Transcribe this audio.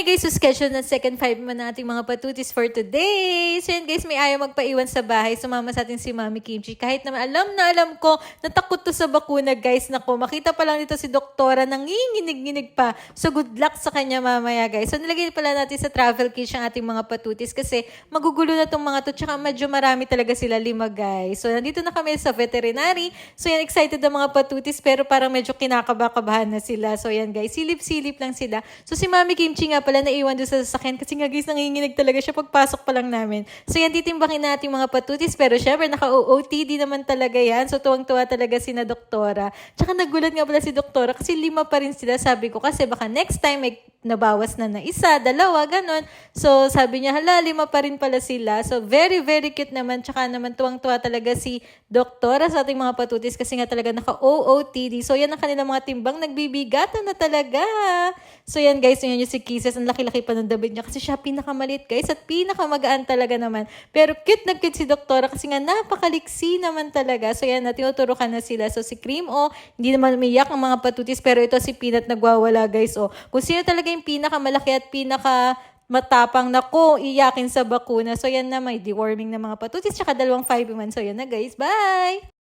Okay guys, so schedule na second five man nating mga patutis for today. So yan guys, may ayaw magpaiwan sa bahay. Sumama sa atin si Mami Kimchi. Kahit naman alam na alam ko, natakot to sa bakuna guys. Nako, makita pa lang dito si doktora, nanginginig-nginig pa. So good luck sa kanya mamaya guys. So nilagay pala natin sa travel kit ang ating mga patutis kasi magugulo na tong mga to. Tsaka medyo marami talaga sila lima guys. So nandito na kami sa veterinary. So yan, excited ang mga patutis pero parang medyo kinakaba-kabahan na sila. So yan guys, silip-silip lang sila. So si Mami Kimchi nga pala naiwan doon sa sasakyan kasi nga guys nanginginig talaga siya pagpasok pa lang namin. So yan titimbangin natin mga patutis pero syempre naka-OOTD naman talaga yan. So tuwang-tuwa talaga si na doktora. Tsaka nagulat nga pala si doktora kasi lima pa rin sila sabi ko kasi baka next time may nabawas na na isa, dalawa, ganon. So, sabi niya, hala, lima pa rin pala sila. So, very, very cute naman. Tsaka naman tuwang-tuwa talaga si doktora sa ating mga patutis kasi nga talaga naka-OOTD. So, yan ang kanilang mga timbang. Nagbibigatan na talaga. So, yan guys, yun yung si Kisses. Ang laki-laki pa ng dabit niya kasi siya pinakamalit guys at pinakamagaan talaga naman. Pero cute na cute si doktora kasi nga napakaliksi naman talaga. So, yan, na tinuturukan na sila. So, si Cream, oh, hindi naman umiyak ang mga patutis pero ito si Peanut nagwawala guys. Oh, kung sino talaga yung pinakamalaki at pinaka matapang na ko iyakin sa bakuna. So yan na may deworming na mga patutis tsaka dalawang 5 in 1. So yan na guys. Bye!